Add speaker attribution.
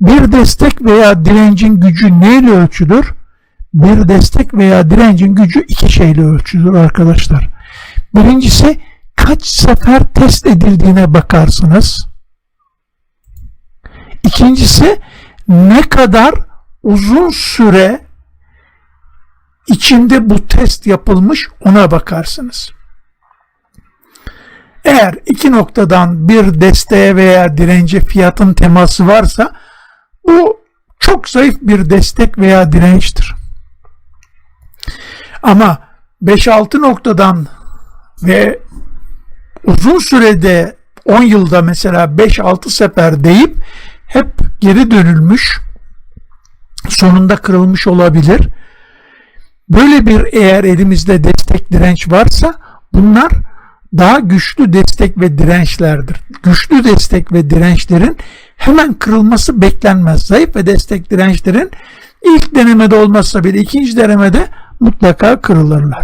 Speaker 1: Bir destek veya direncin gücü neyle ölçülür? Bir destek veya direncin gücü iki şeyle ölçülür arkadaşlar. Birincisi kaç sefer test edildiğine bakarsınız. İkincisi ne kadar uzun süre içinde bu test yapılmış ona bakarsınız. Eğer iki noktadan bir desteğe veya dirence fiyatın teması varsa bu çok zayıf bir destek veya dirençtir. Ama 5-6 noktadan ve uzun sürede 10 yılda mesela 5-6 sefer deyip hep geri dönülmüş sonunda kırılmış olabilir. Böyle bir eğer elimizde destek direnç varsa bunlar daha güçlü destek ve dirençlerdir. Güçlü destek ve dirençlerin hemen kırılması beklenmez. Zayıf ve destek dirençlerin ilk denemede olmazsa bile ikinci denemede mutlaka kırılırlar.